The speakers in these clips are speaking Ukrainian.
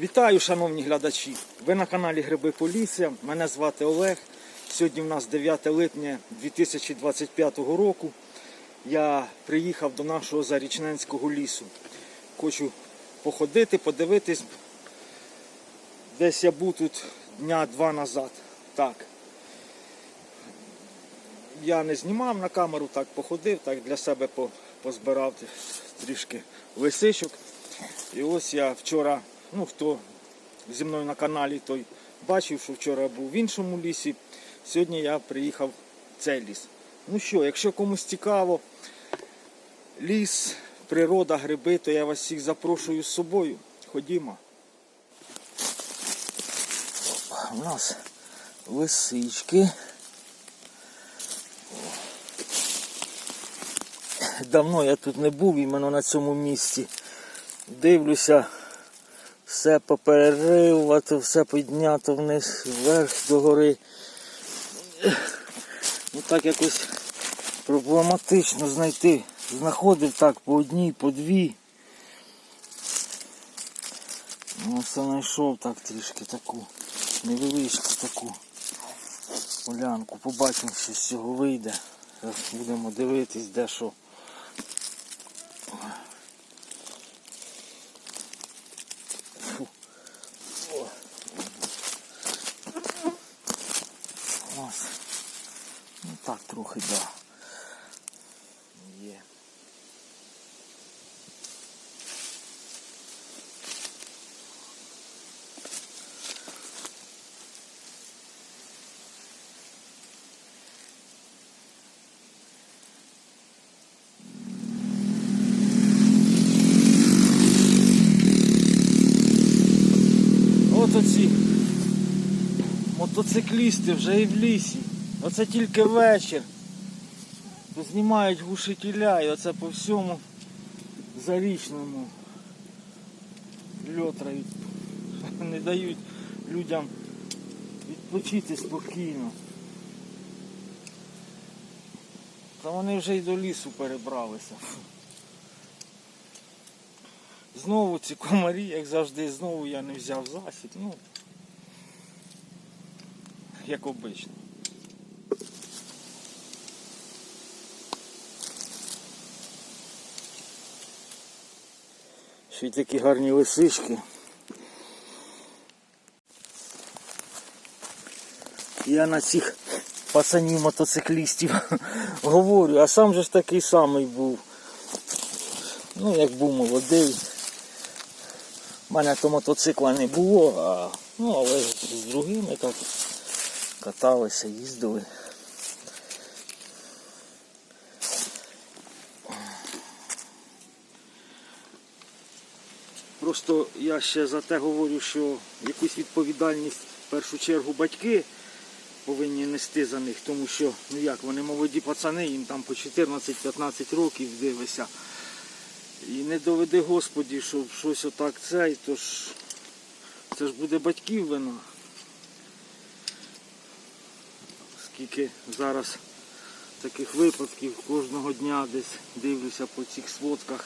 Вітаю, шановні глядачі! Ви на каналі Гриби Полісся. Мене звати Олег. Сьогодні в нас 9 липня 2025 року. Я приїхав до нашого зарічненського лісу. Хочу походити, подивитись. Десь я був тут дня два назад. Так. Я не знімав на камеру, так походив, так для себе позбирав трішки лисичок. І ось я вчора, ну хто зі мною на каналі, той бачив, що вчора був в іншому лісі. Сьогодні я приїхав в цей ліс. Ну що, якщо комусь цікаво, ліс, природа, гриби, то я вас всіх запрошую з собою. Ходімо. У нас лисички. Давно я тут не був іменно на цьому місці. Дивлюся, все попереривато, все піднято вниз, вверх до гори. Ну так якось проблематично знайти. Знаходив так по одній, по дві. Ну, все знайшов так трішки таку невеличку таку полянку. Побачимо, що з цього вийде. Зараз будемо дивитись, де що. Фу. О. Ось. Ну так трохи, да. Є. От оці мотоциклісти вже і в лісі. Оце тільки вечір. Знімають глушителя і оце по всьому зарічному льотрають. Не дають людям відпочити спокійно. Та вони вже й до лісу перебралися. Знову ці комарі, як завжди, знову я не взяв засіб. Ну, як обично. Ще й такі гарні лисички. Я на цих пацанів мотоциклістів говорю, а сам же ж такий самий був. Ну, як був молодий. У мене то мотоцикла не було, а, ну, але з другими так каталися, їздили. Просто я ще за те говорю, що якусь відповідальність в першу чергу батьки повинні нести за них, тому що, ну як, вони молоді пацани, їм там по 14-15 років дивися. І не доведи Господі, щоб щось отак цей, то ж це ж буде батьків вина. Скільки зараз таких випадків кожного дня десь дивлюся по цих сводках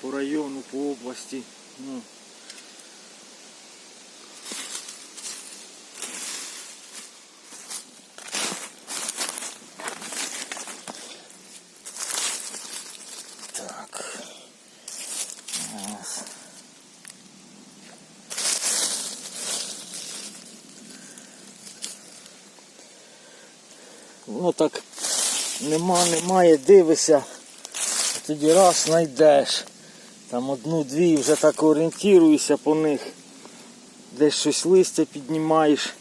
по району, по області. Ну, Воно так нема, немає, дивишся, а тоді раз знайдеш. Там одну-дві вже так орієнтуєшся по них. Десь щось листя піднімаєш.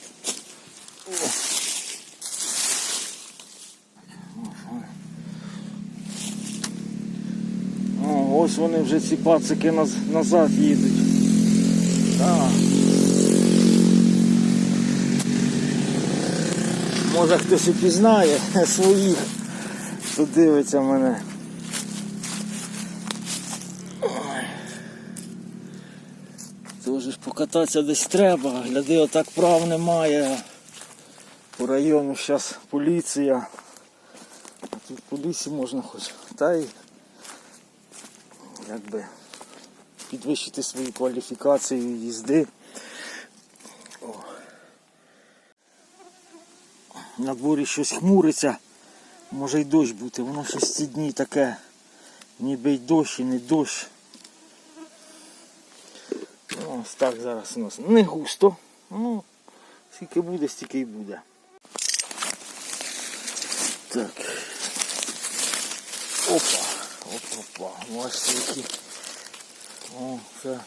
О. Ось вони вже ці пацики наз- назад їдуть. Може хтось і пізнає своїх, хто дивиться мене. Тоже ж покататися десь треба, гляди, отак прав немає. По району зараз поліція. Тут по лісі можна хоч. Та й якби підвищити свою кваліфікацію їзди. На дворі щось хмуриться, може й дощ бути. Воно щось ці дні таке, ніби й дощ, і не дощ. Ну, Ось так зараз у нас не густо. Ну, скільки буде, стільки й буде. Так. Опа, опа, опа. Бачите, які. О, це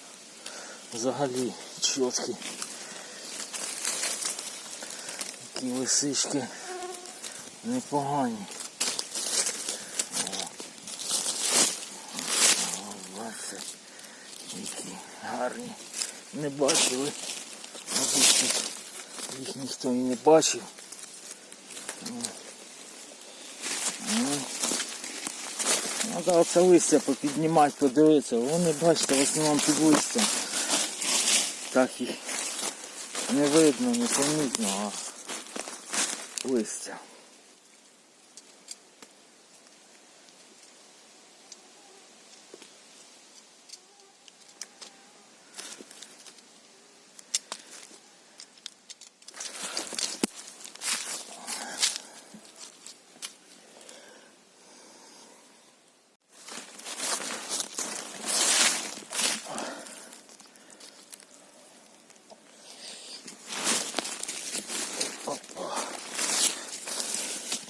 взагалі чіткі. Такі лисички непогані. Бачите, які гарні. Не бачили. Мабуть, їх ніхто і не бачив. Треба оце листя попіднімати, подивитися. Вони, бачите, в основному під листям. Так їх не видно, не помітно, листя.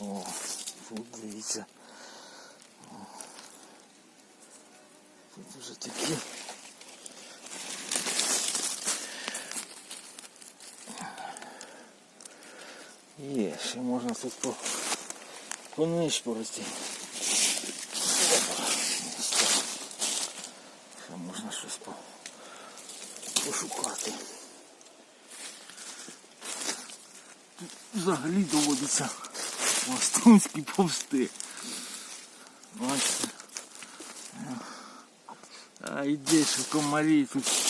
О, тут дивіться. О. Тут вже такі. Є, ще можна тут по, ось так. Ще можна щось по, пошукати. Тут взагалі доводиться Мостунські повсти. Бачите. А йди, що комарі тут.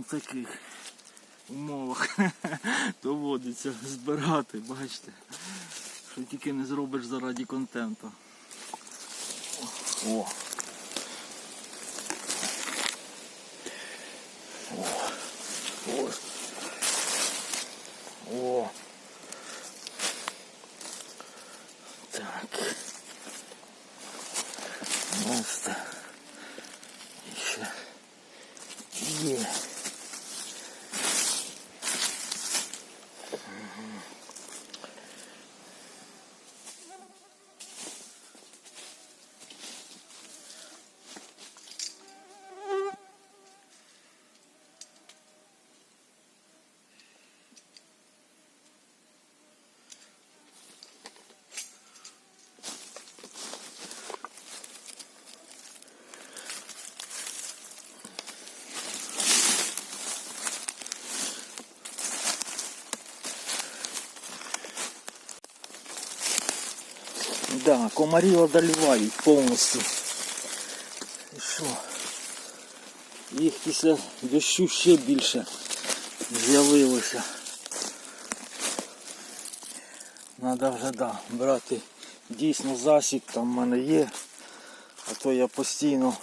В таких умовах доводиться збирати, бачите. Що тільки не зробиш заради контенту. О! Да, комарі одолівають повністю. І що? Їх після дощу ще більше з'явилося. Треба вже да, брати дійсно засіб, там в мене є. А то я постійно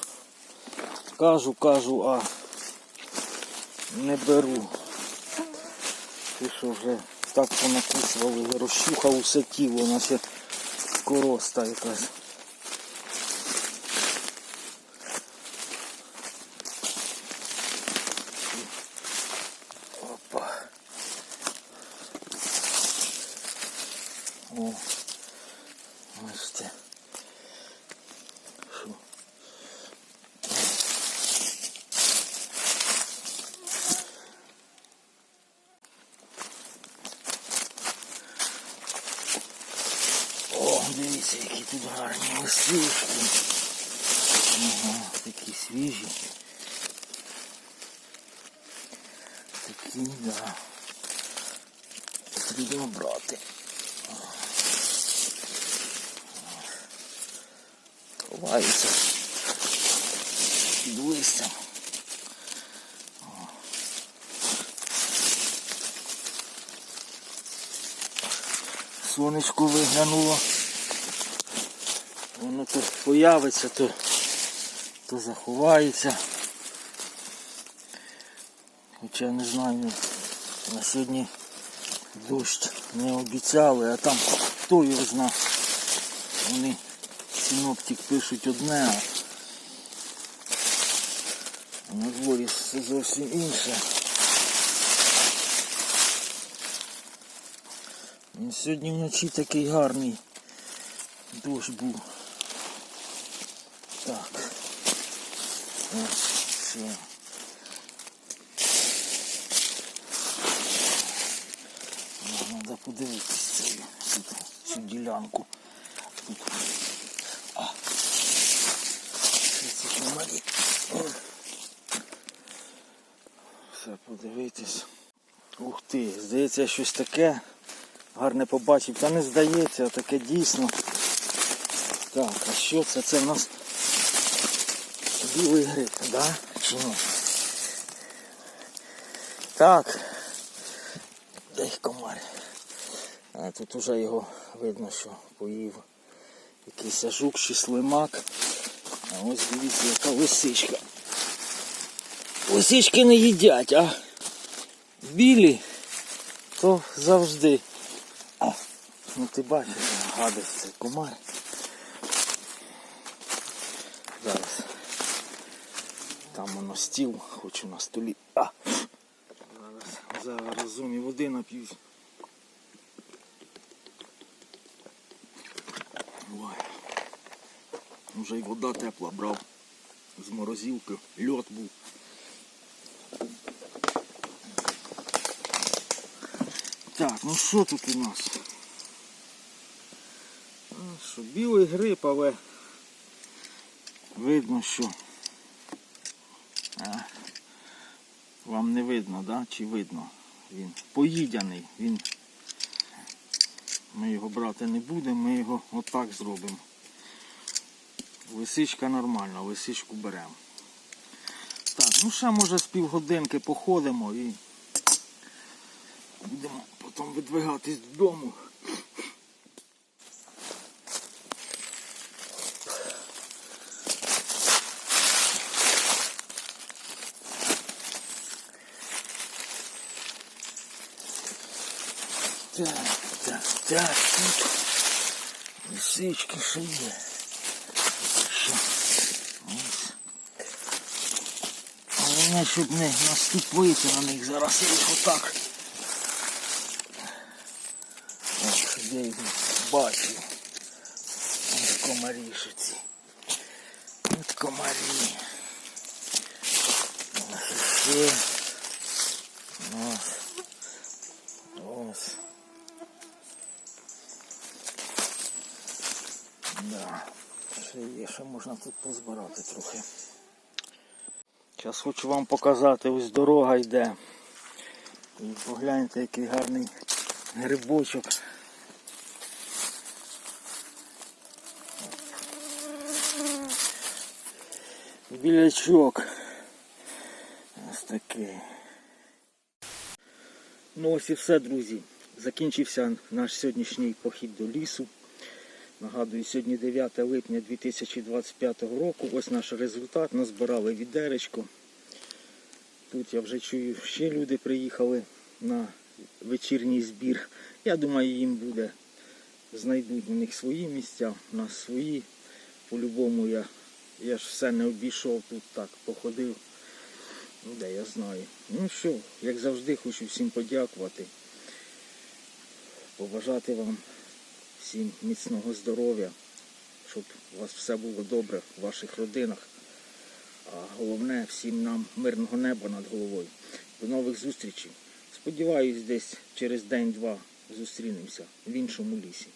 кажу, кажу, а не беру. Ти що вже так понакусували, розчухав усе тіло, наче короста якась. Опа. О, бачите. Дивіться, які тут гарні листочки. Ага, такі свіжі. Такі, да. Потрібно брати. Ховаються під листям. Сонечко виглянуло. Воно то появиться, то, то заховається. Хоча не знаю, на сьогодні дощ не обіцяли, а там хто його зна. Вони синоптик пишуть одне, а на дворі все зовсім інше. Сьогодні вночі такий гарний дощ був. Так. Ось, все. Треба подивитися цю, ділянку. Все, подивитись. Ух ти, здається, щось таке гарне побачив. Та не здається, а таке дійсно. Так, а що це? Це в нас білий гриб, да? Чи ні? Так. Дай комар. А тут уже його видно, що поїв якийсь жук чи слимак. А ось дивіться, яка лисичка. Лисички не їдять, а білі то завжди. Ну ти бачиш, гадость цей комар. Зараз. Там воно стіл, хочу на столі. А! Зараз, зараз розумі води нап'юсь. Ой. Вже й вода тепла брав. З морозилки. Льот був. Так, ну що тут у нас? Що, білий гриб, але видно, що вам не видно, да? чи видно? Він поїдяний, він ми його брати не будемо, ми його отак зробимо. Лисичка нормальна, лисичку беремо. Так, ну ще може з півгодинки походимо і будемо потім видвигатись додому. Так, так, так, тут лисички ще є. Що? Ось. Головне, щоб не наступити на них. Зараз я їх отак. Ох, я їх бачу. Ось комарі ще ці. От комарі. Ось ще. Ось. Ось. Да. Ще є, ще можна тут позбирати трохи. Зараз хочу вам показати, ось дорога йде. І погляньте, який гарний грибочок. Білячок. Ось такий. Ну ось і все, друзі. Закінчився наш сьогоднішній похід до лісу. Нагадую, сьогодні 9 липня 2025 року. Ось наш результат. Назбирали відеречко. Тут я вже чую, ще люди приїхали на вечірній збір. Я думаю, їм буде. Знайдуть у них свої місця, у нас свої. По-любому я, я ж все не обійшов тут так, походив. Ну, де я знаю. Ну що, як завжди, хочу всім подякувати. Побажати вам всім міцного здоров'я, щоб у вас все було добре в ваших родинах. А головне всім нам мирного неба над головою. До нових зустрічей. Сподіваюсь, десь через день-два зустрінемося в іншому лісі.